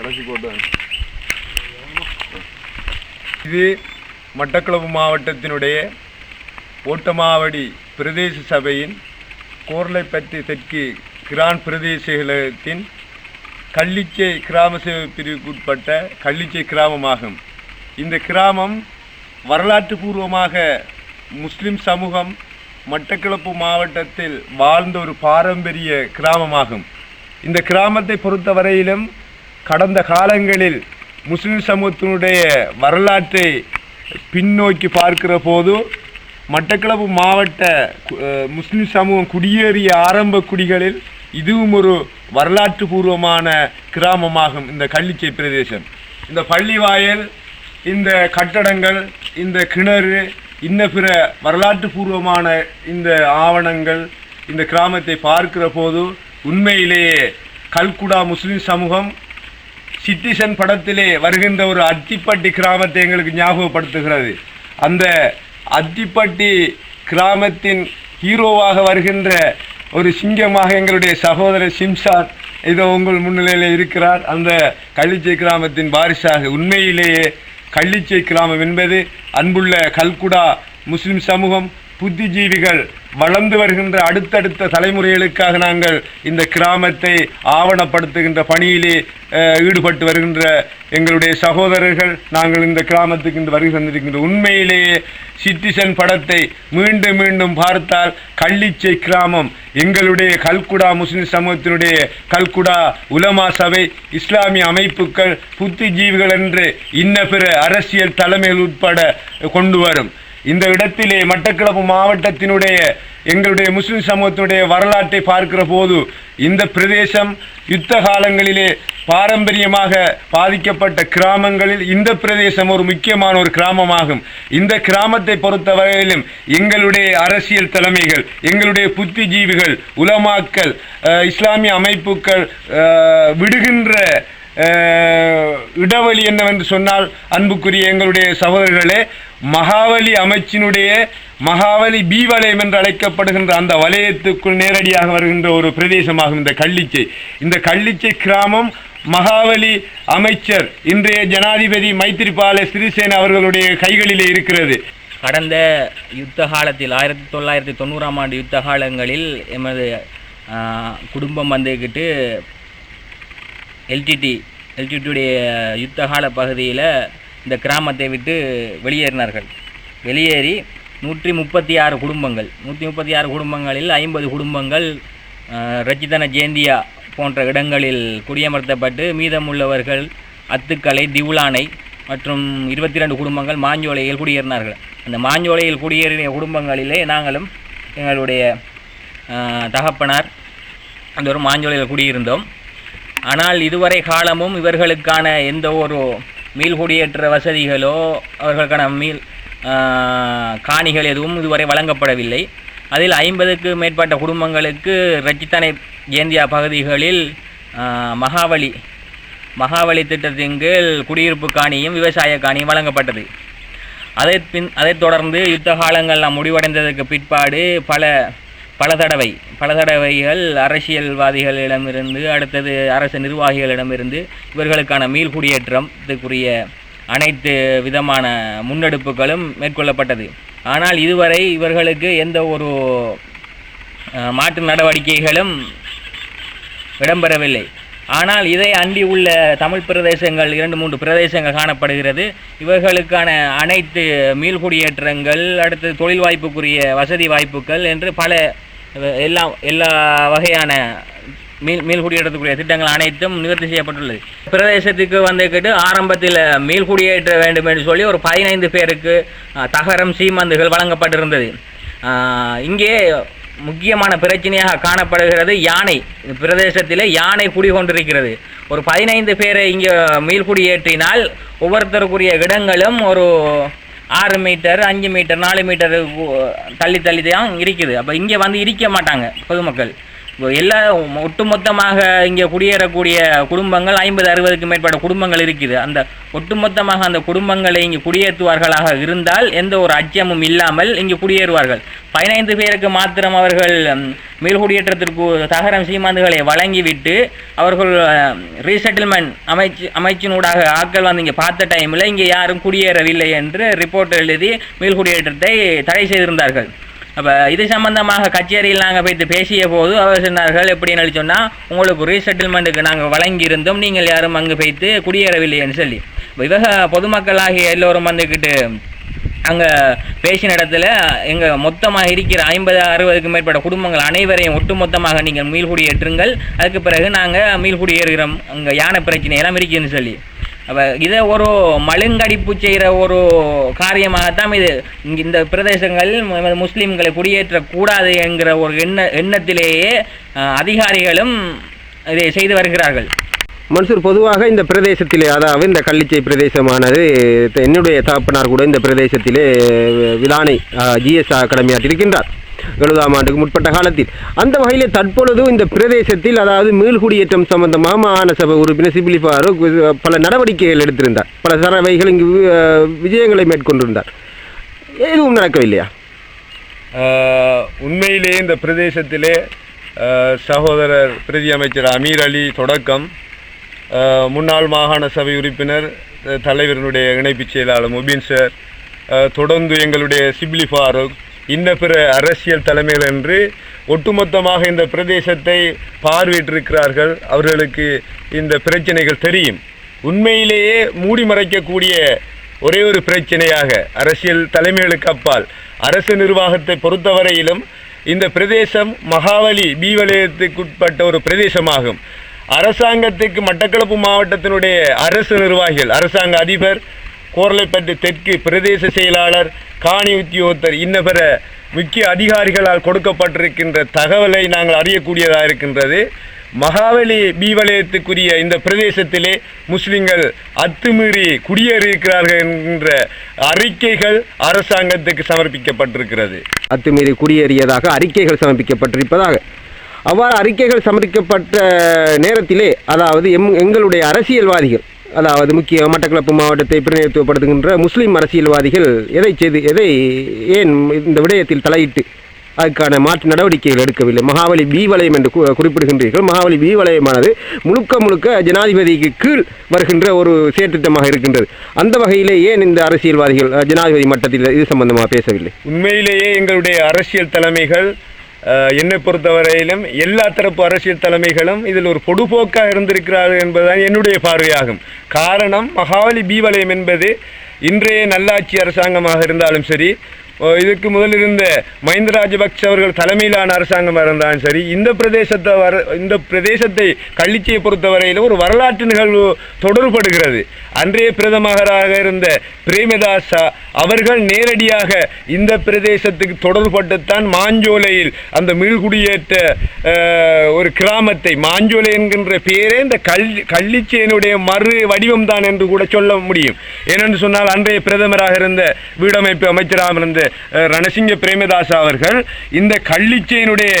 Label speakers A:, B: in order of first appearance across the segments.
A: கடைசி கோட்டு இது மட்டக்களப்பு மாவட்டத்தினுடைய ஓட்டமாவடி பிரதேச சபையின் கோர்லைப்பட்டி தெற்கு கிரான் பிரதேசத்தின் கள்ளிச்சை கிராம சேவை பிரிவுக்குட்பட்ட கள்ளிச்சை கிராமமாகும். இந்த கிராமம் வரலாற்று பூர்வமாக முஸ்லிம் சமூகம் மட்டக்களப்பு மாவட்டத்தில் வாழ்ந்த ஒரு பாரம்பரிய கிராமமாகும். இந்த கிராமத்தை பொறுத்தவரையிலும் கடந்த காலங்களில் முஸ்லிம் சமூகத்தினுடைய வரலாற்றை பின்னோக்கி பார்க்கிற போது மட்டக்களப்பு மாவட்ட முஸ்லிம் சமூகம் குடியேறிய ஆரம்ப குடிகளில் இதுவும் ஒரு வரலாற்று பூர்வமான கிராமமாகும் இந்த கள்ளிச்சை பிரதேசம். இந்த பள்ளிவாயல் இந்த கட்டடங்கள் இந்த கிணறு இன்ன பிற வரலாற்று பூர்வமான இந்த ஆவணங்கள் இந்த கிராமத்தை பார்க்கிற போது உண்மையிலேயே கல்குடா முஸ்லிம் சமூகம் சிட்டிசன் படத்திலே வருகின்ற ஒரு அத்திப்பட்டி கிராமத்தை எங்களுக்கு ஞாபகப்படுத்துகிறது. அந்த அத்திப்பட்டி கிராமத்தின் ஹீரோவாக வருகின்ற ஒரு சிங்கமாக எங்களுடைய சகோதரர் சிம்சார் இதோ உங்கள் முன்னிலையில் இருக்கிறார். அந்த கள்ளிச்சை கிராமத்தின் வாரிசாக உண்மையிலேயே கள்ளிச்சை கிராமம் என்பது அன்புள்ள கல்குடா முஸ்லிம் சமூகம். புத்திஜீவிகள் வளர்ந்து வருகின்ற அடுத்தடுத்த தலைமுறைகளுக்காக நாங்கள் இந்த கிராமத்தை ஆவணப்படுத்துகின்ற பணியிலே ஈடுபட்டு வருகின்ற எங்களுடைய சகோதரர்கள் நாங்கள் இந்த கிராமத்துக்கு இன்று வருகை தந்திருக்கின்ற உண்மையிலேயே சிட்டிசன் படத்தை மீண்டும் மீண்டும் பார்த்தால் கள்ளிச்சை கிராமம் எங்களுடைய கல்குடா முஸ்லிம் சமூகத்தினுடைய கல்குடா உலமா சபை இஸ்லாமிய அமைப்புகள் புத்திஜீவிகள் என்று இன்ன பிற அரசியல் தலைமைகள் உட்பட கொண்டு வரும். இந்த இடத்திலே மட்டக்களப்பு மாவட்டத்தினுடைய எங்களுடைய முஸ்லிம் சமூகத்தினுடைய வரலாற்றை பார்க்கிற போது இந்த பிரதேசம் யுத்த காலங்களிலே பாரம்பரியமாக பாதிக்கப்பட்ட கிராமங்களில் இந்த பிரதேசம் ஒரு முக்கியமான ஒரு கிராமமாகும். இந்த கிராமத்தை பொறுத்தவரையிலும் எங்களுடைய அரசியல் தலைமைகள் எங்களுடைய புத்திஜீவிகள் உலமாக்கள் இஸ்லாமிய அமைப்புகள் விடுகின்ற இடைவெளி என்னவென்று சொன்னால் அன்புக்குரிய எங்களுடைய சகோதரர்களே மகாவலி அமைச்சினுடைய மகாவலி பி வலயம் என்று அழைக்கப்படுகின்ற அந்த வலயத்துக்குள் நேரடியாக வருகின்ற ஒரு பிரதேசமாகும் இந்த கள்ளிச்சை. இந்த கள்ளிச்சை கிராமம் மகாவலி அமைச்சர் இன்றைய ஜனாதிபதி மைத்திரிபால சிறிசேன அவர்களுடைய கைகளிலே இருக்கிறது.
B: கடந்த யுத்த காலத்தில் ஆயிரத்தி தொள்ளாயிரத்தி தொண்ணூறாம் ஆண்டு யுத்த காலங்களில் எமது குடும்பம் வந்துக்கிட்டு எல்டிடி எல்டிடியுடைய யுத்த கால பகுதியில் இந்த கிராமத்தை விட்டு வெளியேறினார்கள். வெளியேறி நூற்றி முப்பத்தி ஆறு குடும்பங்கள். நூற்றி முப்பத்தி ஆறு குடும்பங்களில் ஐம்பது குடும்பங்கள் ரச்சிதன ஜேந்தியா போன்ற இடங்களில் குடியமர்த்தப்பட்டு மீதமுள்ளவர்கள் அத்துக்கலை திவுலானை மற்றும் இருபத்தி ரெண்டு குடும்பங்கள் மாஞ்சோலையில் குடியேறினார்கள். அந்த மாஞ்சோலையில் குடியேறிய குடும்பங்களிலே நாங்களும் எங்களுடைய தகப்பனார் அந்த ஒரு மாஞ்சோலையில் குடியிருந்தோம். ஆனால் இதுவரை காலமும் இவர்களுக்கான எந்த ஒரு மீள்குடியேற்ற வசதிகளோ அவர்களுக்கான மீள் காணிகள் எதுவும் இதுவரை வழங்கப்படவில்லை. அதில் ஐம்பதுக்கு மேற்பட்ட குடும்பங்களுக்கு ரச்சித்தனை ஜேந்தியா பகுதிகளில் மகாவலி மகாவலி திட்டத்தின் கீழ் குடியிருப்பு காணியும் விவசாய காணியும் வழங்கப்பட்டது. அதை பின் அதைத் தொடர்ந்து யுத்த காலங்கள்லாம் முடிவடைந்ததற்கு பிற்பாடு பல பல தடவை பல தடவைகள் அரசியல்வாதிகளிடமிருந்து அடுத்தது அரசு நிர்வாகிகளிடமிருந்து இவர்களுக்கான மீள்குடியேற்றத்துக்குரிய அனைத்து விதமான முன்னெடுப்புகளும் மேற்கொள்ளப்பட்டது. ஆனால் இதுவரை இவர்களுக்கு எந்த ஒரு மாற்று நடவடிக்கைகளும் இடம்பெறவில்லை. ஆனால் இதை அண்டி உள்ள தமிழ் பிரதேசங்கள் இரண்டு மூன்று பிரதேசங்கள் காணப்படுகிறது. இவர்களுக்கான அனைத்து மீள்குடியேற்றங்கள் அடுத்து தொழில் வாய்ப்புக்குரிய வசதி வாய்ப்புகள் என்று பல எல்லா எல்லா வகையான மீள் மீள்குடியேற்றக்கூடிய திட்டங்கள் அனைத்தும் நிவர்த்தி செய்யப்பட்டுள்ளது. பிரதேசத்துக்கு வந்துக்கிட்டு ஆரம்பத்தில் மீள்குடியேற்ற வேண்டும் என்று சொல்லி ஒரு பதினைந்து பேருக்கு தகரம் சீமந்துகள் வழங்கப்பட்டிருந்தது. இங்கே முக்கியமான பிரச்சனையாக காணப்படுகிறது யானை. இந்த பிரதேசத்திலே யானை குடிகொண்டிருக்கிறது ஒரு பதினைந்து பேரை இங்கே மீள்குடியேற்றினால் ஒவ்வொருத்தருக்குரிய இடங்களும் ஒரு ஆறு மீட்டர் அஞ்சு மீட்டர் நாலு மீட்டர் தள்ளி தள்ளி தான் இருக்குது. அப்போ இங்கே வந்து இருக்க மாட்டாங்க பொதுமக்கள். எல்லா ஒட்டுமொத்தமாக இங்கே குடியேறக்கூடிய குடும்பங்கள் ஐம்பது அறுபதுக்கு மேற்பட்ட குடும்பங்கள் இருக்குது. அந்த ஒட்டுமொத்தமாக அந்த குடும்பங்களை இங்கே குடியேற்றுவார்களாக இருந்தால் எந்த ஒரு அச்சமும் இல்லாமல் இங்கே குடியேறுவார்கள். பதினைந்து பேருக்கு மாத்திரம் அவர்கள் மீள்குடியேற்றத்திற்கு தகரம் சீமாந்துகளை வழங்கிவிட்டு அவர்கள் ரீசெட்டில்மெண்ட் அமைச்சு அமைச்சினூடாக ஆட்கள் வந்து இங்கே பார்த்த டைமில் இங்கே யாரும் குடியேறவில்லை என்று ரிப்போர்ட் எழுதி மீள்குடியேற்றத்தை தடை செய்திருந்தார்கள். அப்போ இது சம்பந்தமாக கச்சேரியில் நாங்கள் போய்த்து பேசிய போது அவர் சொன்னார்கள் எப்படின்னு சொன்னால் உங்களுக்கு ரீசெட்டில்மெண்ட்டுக்கு நாங்கள் வழங்கியிருந்தோம் நீங்கள் யாரும் அங்கே போய்த்து குடியேறவில்லைன்னு சொல்லி. இப்ப இவக பொதுமக்களாகிய எல்லோரும் வந்துக்கிட்டு அங்கே பேசின இடத்துல எங்கள் மொத்தமாக இருக்கிற ஐம்பது அறுபதுக்கு மேற்பட்ட குடும்பங்கள் அனைவரையும் ஒட்டுமொத்தமாக நீங்கள் மீள்குடியேற்றுங்கள். அதுக்கு பிறகு நாங்கள் மீள்குடியேறுகிறோம். அங்கே யானை பிரச்சனை எல்லாம் இருக்குதுன்னு சொல்லி. அப்போ இதை ஒரு மழுங்கடிப்பு செய்கிற ஒரு காரியமாகத்தான் இது. இங்கே இந்த பிரதேசங்கள் முஸ்லீம்களை குடியேற்றக்கூடாது என்கிற ஒரு எண்ண எண்ணத்திலேயே அதிகாரிகளும் இதை செய்து வருகிறார்கள்.
C: மன்சூர் பொதுவாக இந்த பிரதேசத்திலே அதாவது இந்த கள்ளிச்சை பிரதேசமானது என்னுடைய தகப்பனார் கூட இந்த பிரதேசத்திலே விதானை ஜிஎஸ் ஜிஎஸ் கடமையாற்றிருக்கின்றார் எழுபதாம் ஆண்டுக்கு முற்பட்ட காலத்தில். அந்த வகையில் தற்பொழுது இந்த பிரதேசத்தில் அதாவது மீள்குடியேற்றம் சம்பந்தமாக மாகாண சபை உறுப்பினர் சிபிலி ஃபாரூக் பல நடவடிக்கைகள் எடுத்திருந்தார். பல சரவைகள் இங்கு விஜயங்களை மேற்கொண்டிருந்தார். எதுவும் நடக்கவில்லையா?
A: ஆஹ் உண்மையிலேயே இந்த பிரதேசத்திலே சகோதரர் பிரதி அமைச்சர் அமீர் அலி தொடக்கம் முன்னாள் மாகாண சபை உறுப்பினர் தலைவரினுடைய இணைப்புச் செயலாளர் முபின் சார் தொடர்ந்து எங்களுடைய சிப்லி ஃபாரூக் இன்ன பிற அரசியல் தலைமைகள் என்று ஒட்டுமொத்தமாக இந்த பிரதேசத்தை பார்வையிட்டிருக்கிறார்கள். அவர்களுக்கு இந்த பிரச்சனைகள் தெரியும். உண்மையிலேயே மூடி மறைக்கக்கூடிய ஒரே ஒரு பிரச்சனையாக அரசியல் தலைமைகளுக்கு அப்பால் அரசு நிர்வாகத்தை பொறுத்தவரையிலும் இந்த பிரதேசம் மகாவலி பி வலயத்துக்குட்பட்ட ஒரு பிரதேசமாகும். அரசாங்கத்துக்கு மட்டக்களப்பு மாவட்டத்தினுடைய அரசு நிர்வாகிகள் அரசாங்க அதிபர் கோரளைப்பட்டு தெற்கு பிரதேச செயலாளர் காணி உத்தியோகத்தர் இன்னபிற முக்கிய அதிகாரிகளால் கொடுக்கப்பட்டிருக்கின்ற தகவலை நாங்கள் அறியக்கூடியதாக இருக்கின்றது. மகாவலி பீவலயத்துக்குரிய இந்த பிரதேசத்திலே முஸ்லிம்கள் அத்துமீறி குடியேறியிருக்கிறார்கள் என்கின்ற அறிக்கைகள் அரசாங்கத்துக்கு சமர்ப்பிக்கப்பட்டிருக்கிறது.
C: அத்துமீறி குடியேறியதாக அறிக்கைகள் சமர்ப்பிக்கப்பட்டிருப்பதாக. அவ்வாறு அறிக்கைகள் சமர்ப்பிக்கப்பட்ட நேரத்திலே அதாவது எம் எங்களுடைய அரசியல்வாதிகள் அதாவது முக்கிய மட்டக்களப்பு மாவட்டத்தை பிரதிநிதித்துவப்படுத்துகின்ற முஸ்லீம் அரசியல்வாதிகள் எதை செய்து எதை ஏன் இந்த விடயத்தில் தலையிட்டு அதுக்கான மாற்று நடவடிக்கைகள் எடுக்கவில்லை? மகாவலி பி வலயம் என்று குறிப்பிடுகின்றீர்கள். மகாவலி பி வலயமானது முழுக்க முழுக்க ஜனாதிபதிக்கு கீழ் வருகின்ற ஒரு செயற்திட்டமாக இருக்கின்றது. அந்த வகையிலே ஏன் இந்த அரசியல்வாதிகள் ஜனாதிபதி மட்டத்தில் இது சம்பந்தமாக பேசவில்லை?
A: உண்மையிலேயே எங்களுடைய அரசியல் தலைமைகள் என்னை பொறுத்தவரையிலும் எல்லா தரப்பு அரசியல் தலைமைகளும் இதில் ஒரு பொடுபோக்காக இருந்திருக்கிறார்கள் என்பதுதான் என்னுடைய பார்வையாகும். காரணம் மகாவலி பி வலயம் என்பது இன்றைய நல்லாட்சி அரசாங்கமாக இருந்தாலும் சரி இதுக்கு முதல் இருந்த மஹிந்த ராஜபக்ஷ அவர்கள் தலைமையிலான அரசாங்கம் இருந்தாலும் சரி இந்த பிரதேசத்தை வர இந்த பிரதேசத்தை கள்ளிச்சியை பொறுத்தவரையில் ஒரு வரலாற்று நிகழ்வு தொடர்படுகிறது. அன்றைய பிரதமராக இருந்த பிரேமதாசா அவர்கள் நேரடியாக இந்த பிரதேசத்துக்கு தொடர்பட்டுத்தான் மாஞ்சோலையில் அந்த மீள்குடியேற்ற ஒரு கிராமத்தை மாஞ்சோலை என்கின்ற பேரே இந்த கல் கள்ளிச்சேனுடைய மறு வடிவம் தான் என்று கூட சொல்ல முடியும். ஏனென்று சொன்னால் அன்றைய பிரதமராக இருந்த வீடமைப்பு அமைச்சராக இருந்த ரணசிங்க பிரேமதாசா அவர்கள் இந்த கள்ளிச்சையினுடைய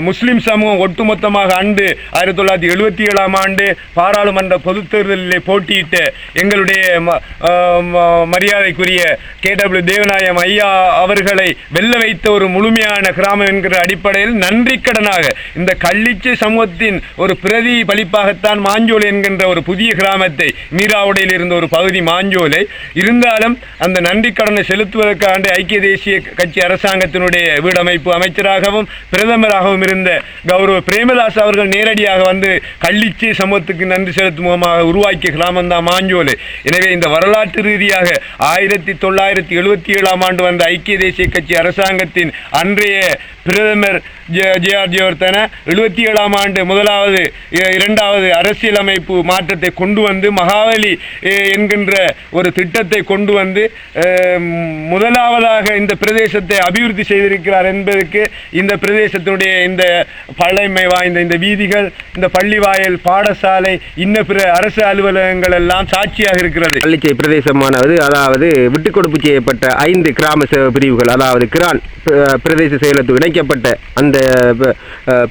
A: முஸ்லிம் சமூகம் ஒட்டுமொத்தமாக ஆண்டு ஆயிரத்தி தொள்ளாயிரத்தி எழுபத்தி ஏழாம் ஆண்டு பாராளுமன்ற பொது தேர்தலில் போட்டியிட்ட எங்களுடைய மரியாதைக்குரிய கே டபிள்யூ தேவநாயம் ஐயா அவர்களை வெல்ல வைத்த ஒரு முழுமையான கிராமம் என்கிற அடிப்படையில் நன்றி கடனாக இந்த கள்ளிச்சை சமூகத்தின் ஒரு பிரதி பலிப்பாகத்தான் மாஞ்சோலை என்கின்ற ஒரு புதிய கிராமத்தை மீராவுடையில் இருந்த ஒரு பகுதி மாஞ்சோலை. இருந்தாலும் அந்த நன்றி கடனை நன்றிக்கடனை ஆண்டு ஐக்கிய தேசிய கட்சி அரசாங்கத்தினுடைய வீடமைப்பு அமைச்சராகவும் பிரதமராகவும் இருந்த கௌரவ பிரேமதாஸ் அவர்கள் நேரடியாக வந்து கள்ளிச்சி சமூகத்துக்கு நன்றி செலுத்தும் முகமாக உருவாக்கிய கிராமந்தான் மாஞ்சோலை. எனவே இந்த வரலாற்று ரீதியாக ஆயிரத்தி தொள்ளாயிரத்தி எழுபத்தி ஏழாம் ஆண்டு வந்த ஐக்கிய தேசிய கட்சி அரசாங்கத்தின் அன்றைய பிரதமர் ஜேஆர்ஜி ஒருத்தனை எழுபத்தி ஏழாம் ஆண்டு முதலாவது இரண்டாவது அரசியலமைப்பு மாற்றத்தை கொண்டு வந்து மகாவலி என்கின்ற ஒரு திட்டத்தை கொண்டு வந்து முதலாவதாக இந்த பிரதேசத்தை அபிவிருத்தி செய்திருக்கிறார் என்பதற்கு இந்த பிரதேசத்தினுடைய இந்த பழமை வாய்ந்த இந்த வீதிகள் இந்த பள்ளி வாயல் பாடசாலை இன்ன பிற அரசு அலுவலகங்கள் எல்லாம் சாட்சியாக இருக்கிறது.
C: பள்ளிச்சை பிரதேசமானது அதாவது விட்டுக் கொடுப்பு செய்யப்பட்ட ஐந்து கிராம சேவை பிரிவுகள் அதாவது கிரான் பிரதேச செயலத்துக்கு இணைக்கப்பட்ட அந்த ப-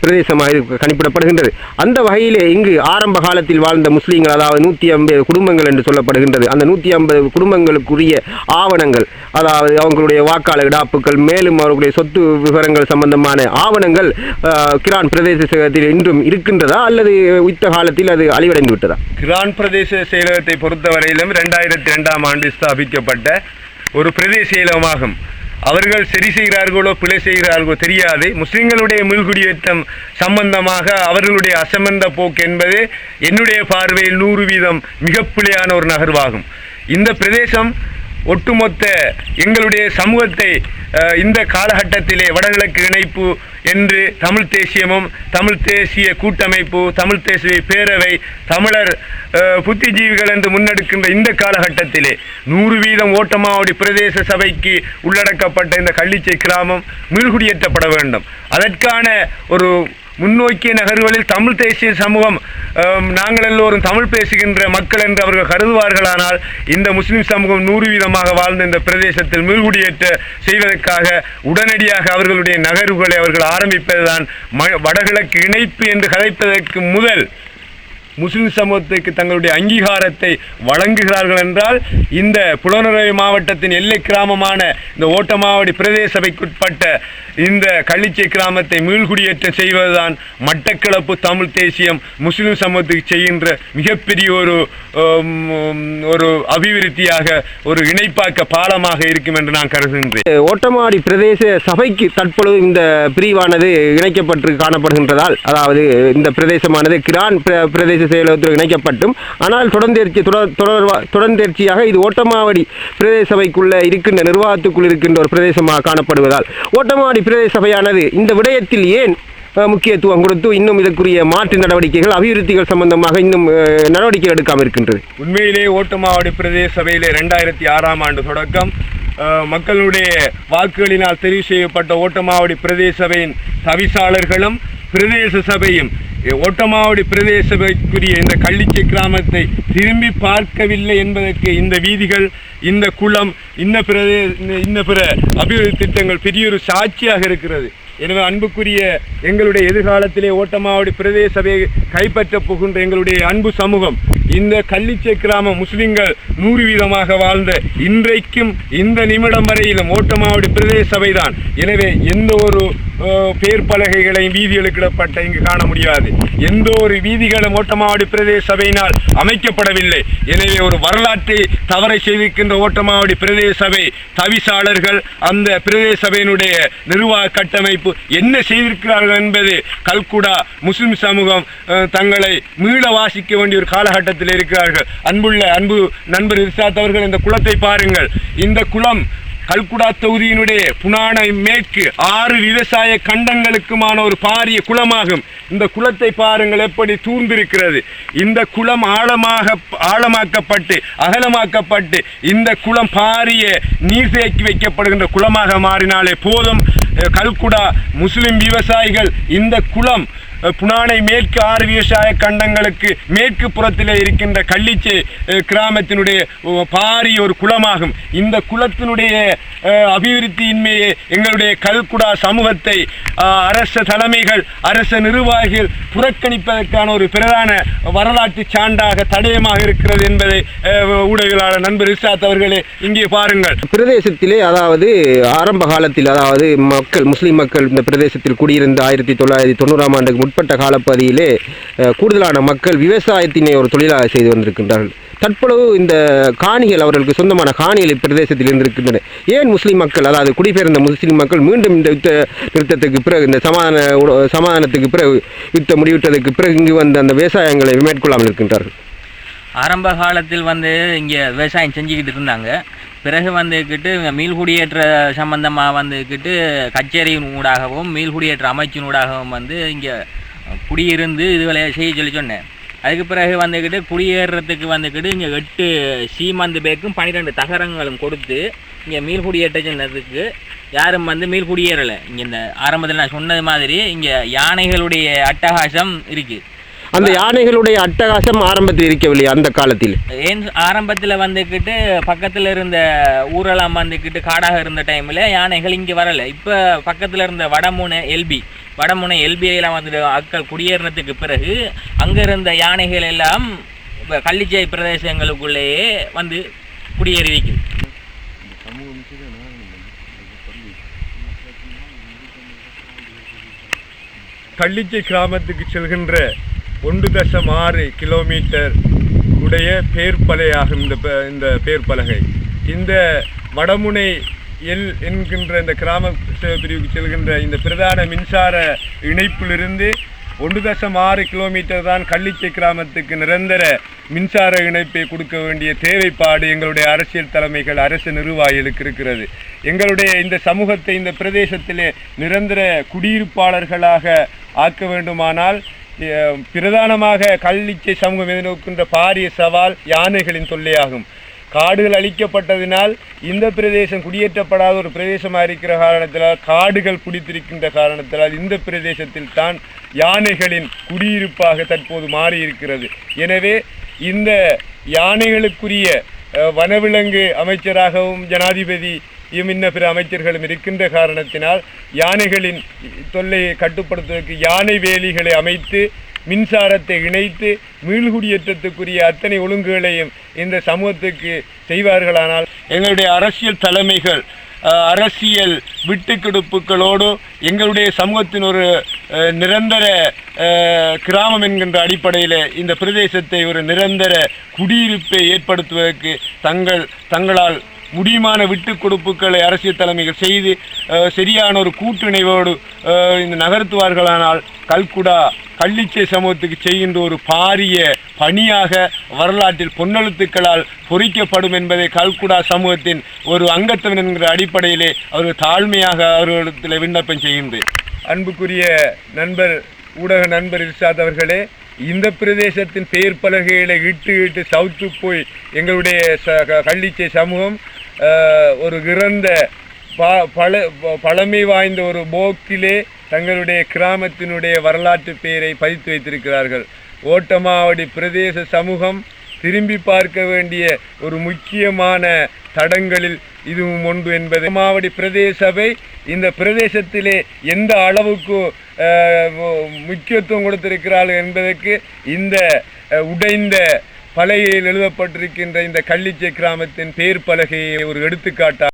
C: பிரதேசமாக கணிப்பிடப்படுகின்றது. அந்த வகையிலே இங்கு ஆரம்ப காலத்தில் வாழ்ந்த முஸ்லீம்கள் அதாவது நூற்றி ஐம்பது குடும்பங்கள் என்று சொல்லப்படுகின்றது. அந்த நூற்றி ஐம்பது குடும்பங்களுக்குரிய ஆவணங்கள் அதாவது அவங்களுடைய வாக்காளர் இடாப்புகள் மேலும் அவர்களுடைய சொத்து விவரங்கள் சம்பந்தமான ஆவணங்கள் கிரான் பிரதேச சேகத்தில் இன்றும் இருக்கின்றதா? அல்லது யுத்த காலத்தில் அது அழிவடைந்து விட்டதா?
A: கிரான் பிரதேச செயலகத்தை பொறுத்தவரையிலும் ரெண்டாயிரத்தி ரெண்டாம் ஆண்டு ஸ்தாபிக்கப்பட்ட ஒரு பிரதேச செயலகமாகும். அவர்கள் சரி செய்கிறார்களோ பிழை செய்கிறார்களோ தெரியாது. முஸ்லிம்களுடைய மீள்குடியேற்றம் சம்பந்தமாக அவர்களுடைய அசமந்த போக்கு என்பது என்னுடைய பார்வையில் நூறு வீதம் மிக பிழையான ஒரு நகர்வாகும். இந்த பிரதேசம் ஒட்டுமொத்த எங்களுடைய சமூகத்தை இந்த காலகட்டத்திலே வடகிழக்கு இணைப்பு என்று தமிழ் தேசியமும் தமிழ் தேசிய கூட்டமைப்பு தமிழ் தேசிய பேரவை தமிழர் புத்திஜீவிகள் என்று முன்னெடுக்கின்ற இந்த காலகட்டத்திலே நூறு வீதம் ஓட்டமாவடி பிரதேச சபைக்கு உள்ளடக்கப்பட்ட இந்த கள்ளிச்சை கிராமம் மீள்குடியேற்றப்பட வேண்டும். அதற்கான ஒரு முன்னோக்கிய நகர்வுகளில் தமிழ் தேசிய சமூகம் நாங்கள் எல்லோரும் தமிழ் பேசுகின்ற மக்கள் என்று அவர்கள் கருதுவார்களானால் இந்த முஸ்லிம் சமூகம் நூறு வீதமாக வாழ்ந்த இந்த பிரதேசத்தில் மீள்குடியேற்ற செய்வதற்காக உடனடியாக அவர்களுடைய நகர்வுகளை அவர்கள் ஆரம்பிப்பதுதான் ம- வடகிழக்கு இணைப்பு என்று கதைப்பதற்கு முதல் முஸ்லிம் சமூகத்துக்கு தங்களுடைய அங்கீகாரத்தை வழங்குகிறார்கள் என்றால் இந்த புலனறுவை மாவட்டத்தின் எல்லை கிராமமான இந்த ஓட்டமாவடி பிரதேச சபைக்குட்பட்ட இந்த கள்ளிச்சை கிராமத்தை மீள்குடியேற்றம் செய்வதுதான் மட்டக்களப்பு தமிழ் தேசியம் முஸ்லிம் சமூகத்துக்கு செய்கின்ற மிகப்பெரிய ஒரு ஒரு அபிவிருத்தியாக ஒரு இணைப்பாக்க பாலமாக இருக்கும் என்று நான் கருதுகின்றேன்.
C: ஓட்டமாடி பிரதேச சபைக்கு தற்பொழுது இந்த பிரிவானது இணைக்கப்பட்டு காணப்படுகின்றதால் அதாவது இந்த பிரதேசமானது கிரான் பிர- பிரதேச செயலகத்தில் இணைக்கப்பட்டும் ஆனால் தொடர்ந்தேர்ச்சி தொடர் தொடர்வா தொடர்ந்தேர்ச்சியாக இது ஓட்டமாவடி பிரதேச சபைக்குள்ள இருக்கின்ற நிர்வாகத்துக்குள் இருக்கின்ற ஒரு பிரதேசமாக காணப்படுவதால் ஓட்டமாவடி பிரதேச சபையானது இந்த விடயத்தில் ஏன் முக்கியத்துவம் கொடுத்து இன்னும் இதற்குரிய மாற்று நடவடிக்கைகள் அபிவிருத்திகள் சம்பந்தமாக இன்னும் நடவடிக்கை எடுக்காமல் இருக்கின்றது?
A: உண்மையிலே ஓட்டமாவடி பிரதேச சபையிலே ரெண்டாயிரத்தி ஆறாம் ஆண்டு தொடக்கம். மக்களுடைய வாக்குகளினால் தெரிவு செய்யப்பட்ட ஓட்டமாவடி பிரதேச சபையின் தவிசாளர்களும் பிரதேச சபையும் ஓட்டமாவடி பிரதேச இந்த கள்ளிச்சை கிராமத்தை திரும்பி பார்க்கவில்லை என்பதற்கு இந்த வீதிகள் இந்த குளம் இந்த பிரதே இந்த பிற அபிவிருத்தி திட்டங்கள் பெரிய ஒரு சாட்சியாக இருக்கிறது. எனவே அன்புக்குரிய எங்களுடைய எதிர்காலத்திலே ஓட்டமாவடி பிரதேச சபையை கைப்பற்றப் போகின்ற எங்களுடைய அன்பு சமூகம் இந்த கள்ளிச்சை கிராம முஸ்லிம்கள் நூறு வீதமாக வாழ்ந்த இன்றைக்கும் இந்த நிமிடம் வரையிலும் ஓட்டமாவடி பிரதேச சபைதான். எனவே எந்த ஒரு பேர் பலகைகளையும் வீதிகளுக்கிடப்பட்ட இங்கு காண முடியாது. எந்த ஒரு வீதிகளும் ஓட்டமாவடி பிரதேச சபையினால் அமைக்கப்படவில்லை. எனவே ஒரு வரலாற்றை தவறை செய்திருக்கின்ற ஓட்டமாவடி பிரதேச சபை தவிசாளர்கள் அந்த பிரதேச சபையினுடைய நிர்வாக கட்டமைப்பு என்ன செய்திருக்கிறார்கள் என்பது கல்குடா முஸ்லிம் சமூகம் தங்களை மீள வாசிக்க வேண்டிய ஒரு காலகட்டத்தில் இருக்கிறார்கள். அன்புள்ள அன்பு நண்பர் இர்சாத் அவர்கள் இந்த குளத்தை பாருங்கள். இந்த குளம் கல்குடா தொகுதியினுடைய புனானை மேற்கு ஆறு விவசாய கண்டங்களுக்குமான ஒரு பாரிய குளமாகும். இந்த குளத்தை பாருங்கள் எப்படி தூர்ந்திருக்கிறது. இந்த குளம் ஆழமாக ஆழமாக்கப்பட்டு அகலமாக்கப்பட்டு இந்த குளம் பாரிய நீர் தேக்கி வைக்கப்படுகின்ற குளமாக மாறினாலே போதும். கல்குடா முஸ்லிம் விவசாயிகள் இந்த குளம் புனானை மேற்கு ஆறு விவசாய கண்டங்களுக்கு மேற்கு புறத்தில் இருக்கின்ற கள்ளிச்சை கிராமத்தினுடைய பாரிய ஒரு குளமாகும். இந்த குளத்தினுடைய அபிவிருத்தியின்மையே எங்களுடைய கல்குடா சமூகத்தை அரச தலைமைகள் அரச நிர்வாகிகள் புறக்கணிப்பதற்கான ஒரு பிரதான வரலாற்று சான்றாக தடயமாக இருக்கிறது என்பதை ஊடகவியலாளர் நண்பர் இசாத் அவர்களே இங்கே பாருங்கள்.
C: பிரதேசத்திலே அதாவது ஆரம்ப காலத்தில் அதாவது மக்கள் முஸ்லீம் மக்கள் இந்த பிரதேசத்தில் குடியிருந்த ஆயிரத்தி தொள்ளாயிரத்தி தொண்ணூறாம் ஆண்டுக்கு முற்பட்ட காலப்பகுதியிலே கூடுதலான மக்கள் விவசாயத்தினை ஒரு தொழிலாக செய்து வந்திருக்கின்றார்கள். தற்பொழுது இந்த காணிகள் அவர்களுக்கு சொந்தமான காணிகள் இப்பிரதேசத்தில் இருந்திருக்கின்றன. ஏன் முஸ்லீம் மக்கள் அதாவது குடிபெயர்ந்த முஸ்லீம் மக்கள் மீண்டும் இந்த யுத்த நிறுத்தத்துக்கு பிறகு இந்த சமாதான சமாதானத்துக்கு பிறகு யுத்தம் முடிவிட்டதற்கு பிறகு இங்கு வந்து அந்த விவசாயங்களை மேற்கொள்ளாமல் இருக்கின்றார்கள்?
B: ஆரம்ப காலத்தில் வந்து இங்கே விவசாயம் செஞ்சுக்கிட்டு இருந்தாங்க. பிறகு வந்துக்கிட்டு இங்க மீள்குடியேற்ற சம்பந்தமாக வந்துக்கிட்டு கச்சேரியின் ஊடாகவும் மீள்குடியேற்ற அமைச்சினூடாகவும் வந்து இங்கே குடியிருந்து இதுகளை செய்ய சொல்லி சொன்னேன். அதுக்கு பிறகு வந்துக்கிட்டு குடியேறத்துக்கு வந்துக்கிட்டு இங்கே எட்டு சீமந்து பேக்கும் பன்னிரெண்டு தகரங்களும் கொடுத்து இங்கே மீள்குடியேற்ற சொன்னதுக்கு யாரும் வந்து மீள்குடியேறலை இங்கே இந்த ஆரம்பத்தில் நான் சொன்னது மாதிரி இங்கே யானைகளுடைய அட்டகாசம் இருக்குது
C: அந்த யானைகளுடைய அட்டகாசம் ஆரம்பத்தில் இருக்கவில்லை அந்த காலத்தில்?
B: ஏன் ஆரம்பத்தில் வந்துக்கிட்டு பக்கத்தில் இருந்த ஊரெல்லாம் வந்துக்கிட்டு காடாக இருந்த டைமில் யானைகள் இங்கே வரலை. இப்போ பக்கத்தில் இருந்த வடமுனை எல்பி வடமுனை எல்பியெல்லாம் வந்துட்டு ஆட்கள் குடியேறினதுக்கு பிறகு அங்கே இருந்த யானைகள் எல்லாம் இப்போ கள்ளிச்சை பிரதேசங்களுக்குள்ளேயே வந்து குடியேறி இருக்குது
A: கள்ளிச்சை கிராமத்துக்கு செல்கின்ற ஒன்று தசம் ஆறு கிலோமீட்டர் உடைய பேர்பலையாகும் இந்த இந்த பேர்பலகை. இந்த வடமுனை எல் என்கின்ற இந்த கிராம சேவை பிரிவுக்கு செல்கின்ற இந்த பிரதான மின்சார இணைப்பிலிருந்து ஒன்று தசம் ஆறு கிலோமீட்டர் தான் கள்ளிச்சை கிராமத்துக்கு நிரந்தர மின்சார இணைப்பை கொடுக்க வேண்டிய தேவைப்பாடு எங்களுடைய அரசியல் தலைமைகள் அரசு நிர்வாகிகளுக்கு இருக்கிறது. எங்களுடைய இந்த சமூகத்தை இந்த பிரதேசத்திலே நிரந்தர குடியிருப்பாளர்களாக ஆக்க வேண்டுமானால் பிரதானமாக கள்ளிச்சை சமூகம் எதிர்நோக்கின்ற பாரிய சவால் யானைகளின் தொல்லையாகும். காடுகள் அழிக்கப்பட்டதினால் இந்த பிரதேசம் குடியேற்றப்படாத ஒரு பிரதேசமாக இருக்கிற காரணத்தினால் காடுகள் பிடித்திருக்கின்ற காரணத்தினால் இந்த பிரதேசத்தில் தான் யானைகளின் குடியிருப்பாக தற்போது மாறியிருக்கிறது. எனவே இந்த யானைகளுக்குரிய வனவிலங்கு அமைச்சராகவும் ஜனாதிபதி இன்ன பிற அமைச்சர்களும் இருக்கின்ற காரணத்தினால் யானைகளின் தொல்லையை கட்டுப்படுத்துவதற்கு யானை வேலிகளை அமைத்து மின்சாரத்தை இணைத்து மீள்குடியேற்றத்துக்குரிய அத்தனை ஒழுங்குகளையும் இந்த சமூகத்துக்கு செய்வார்களானால் எங்களுடைய அரசியல் தலைமைகள் அரசியல் விட்டுக்கொடுப்புகளோடு எங்களுடைய சமூகத்தின் ஒரு நிரந்தர கிராமம் என்கின்ற அடிப்படையில் இந்த பிரதேசத்தை ஒரு நிரந்தர குடியிருப்பை ஏற்படுத்துவதற்கு தங்கள் தங்களால் முடியுமான விட்டு கொடுப்புகளை அரசியல் தலைமைகள் செய்து சரியான ஒரு கூட்டுணைவோடு இந்த நகர்த்துவார்களானால் கல்குடா கள்ளிச்சை சமூகத்துக்கு செய்கின்ற ஒரு பாரிய பணியாக வரலாற்றில் பொன்னெழுத்துக்களால் பொறிக்கப்படும் என்பதை கல்குடா சமூகத்தின் ஒரு அங்கத்தவன் என்கிற அடிப்படையிலே அவர்கள் தாழ்மையாக அவர்களிடத்தில் விண்ணப்பம் செய்கின்றேன் அன்புக்குரிய நண்பர் ஊடக நண்பர் இர்ஷாத் அவர்களே இந்த பிரதேசத்தின் பெயர் பலகைகளை இட்டு இட்டு சவுத்து போய் எங்களுடைய ச க- கள்ளிச்சை சமூகம் ஒரு இறந்த ப பழ பழமை வாய்ந்த ஒரு போக்கிலே தங்களுடைய கிராமத்தினுடைய வரலாற்று பெயரை பதித்து வைத்திருக்கிறார்கள். ஓட்டமாவடி பிரதேச சமூகம் திரும்பி பார்க்க வேண்டிய ஒரு முக்கியமான தடங்களில் இதுவும் ஒன்று என்பது. மாவடி பிரதேச சபை இந்த பிரதேசத்திலே எந்த அளவுக்கு முக்கியத்துவம் கொடுத்திருக்கிறார்கள் என்பதற்கு இந்த உடைந்த பலகையில் எழுதப்பட்டிருக்கின்ற இந்த கள்ளிச்சை கிராமத்தின் பேர் பலகையை ஒரு எடுத்துக்காட்டாக